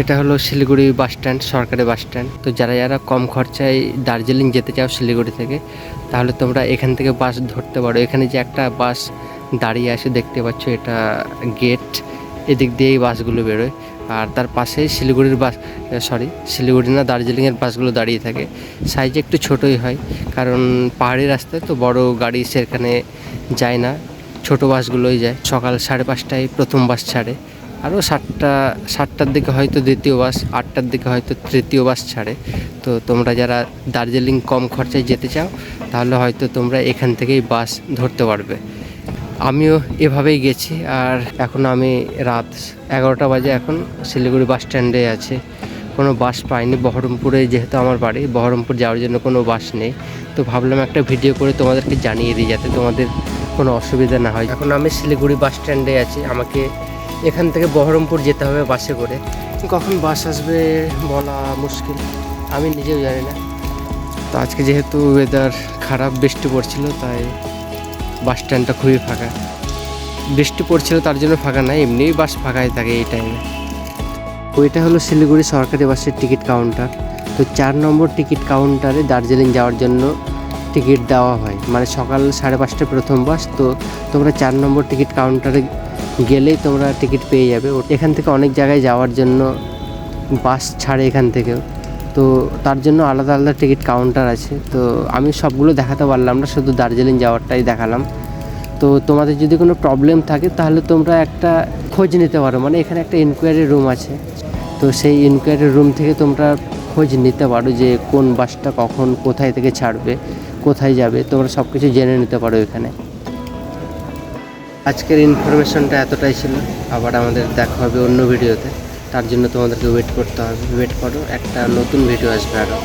এটা হলো Siliguri bus stand, সরকারি বাস স্ট্যান্ড। তো যারা যারা কম খরচায় দার্জিলিং যেতে চাও শিলিগুড়ি থেকে, তাহলে তোমরা এখান থেকে বাস ধরতে পারো। এখানে যে একটা বাস দাঁড়িয়ে আছে, দেখতে পাচ্ছ এটা গেট। এদিক দিয়েই বাসগুলো বেরোয়। আর তার পাশেই শিলিগুড়ির বাস সরি শিলিগুড়ি না দার্জিলিংয়ের বাসগুলো দাঁড়িয়ে থাকে। সাইজে একটু ছোটোই হয়, কারণ পাহাড়ি রাস্তায় তো বড় গাড়ি সেখানে যায় না। ছোট বাসগুলোই যায়। সকাল সাড়ে পাঁচটায় প্রথম বাস ছাড়ে। আরও সাতটা, সাতটার দিকে হয়তো দ্বিতীয় বাস, আটটার দিকে হয়তো তৃতীয় বাস ছাড়ে। তো তোমরা যারা দার্জিলিং কম খরচায় যেতে চাও, তাহলে হয়তো তোমরা এখান থেকেই বাস ধরতে পারবে। আমিও এভাবেই গেছি, আর এখন আমি রাত এগারোটা বাজে এখন শিলিগুড়ি বাস স্ট্যান্ডে আছে। কোনো বাস পাইনি, বহরমপুরে যেহেতু আমার বাড়ি, বহরমপুর যাওয়ার জন্য কোনো বাস নেই। তো ভাবলাম একটা ভিডিও করে তোমাদেরকে জানিয়ে দিই, যাতে তোমাদের কোনো অসুবিধা না হয়। এখন আমি শিলিগুড়ি বাস স্ট্যান্ডে আছি, আমাকে এখান থেকে বহরমপুর যেতে হবে বাসে করে। কখন বাস আসবে বলা মুশকিল আমি নিজেও জানি না। তো আজকে যেহেতু ওয়েদার খারাপ বৃষ্টি পড়ছিল তাই বাস স্ট্যান্ডটা খুবই ফাঁকা। বৃষ্টি পড়ছিল তার জন্য ফাঁকা নাই এমনিই বাস ফাঁকাই থাকে এই টাইমে ওইটা হলো শিলিগুড়ি সরকারি বাসের টিকিট কাউন্টার তো চার নম্বর টিকিট কাউন্টারে দার্জিলিং যাওয়ার জন্য টিকিট দেওয়া হয়। মানে সকাল সাড়ে পাঁচটায় প্রথম বাস তো তোমরা চার নম্বর টিকিট কাউন্টারে গেলেই তোমরা টিকিট পেয়ে যাবে। এখান থেকে অনেক জায়গায় যাওয়ার জন্য বাস ছাড়ে এখান থেকেও। তো তার জন্য আলাদা আলাদা টিকিট কাউন্টার আছে। তো আমি সবগুলো দেখাতে পারলাম না, শুধু দার্জিলিং যাওয়ারটাই দেখালাম। তো তোমাদের যদি কোনো প্রবলেম থাকে, তাহলে তোমরা একটা খোঁজ নিতে পারো। মানে এখানে একটা ইনকোয়ারি রুম আছে। তো সেই ইনকোয়ারি রুম থেকে তোমরা খোঁজ নিতে পারো যে কোন বাসটা কখন, কোথায় থেকে ছাড়বে, কোথায় যাবে। তোমরা সব কিছু জেনে নিতে পারো এখানে। আজকের ইনফরমেশনটা এতটাই ছিল। আবার আমাদের দেখা হবে অন্য ভিডিওতে তার জন্য তোমাদেরকে ওয়েট করতে হবে। ওয়েট করো, একটা নতুন ভিডিও আসবে আরও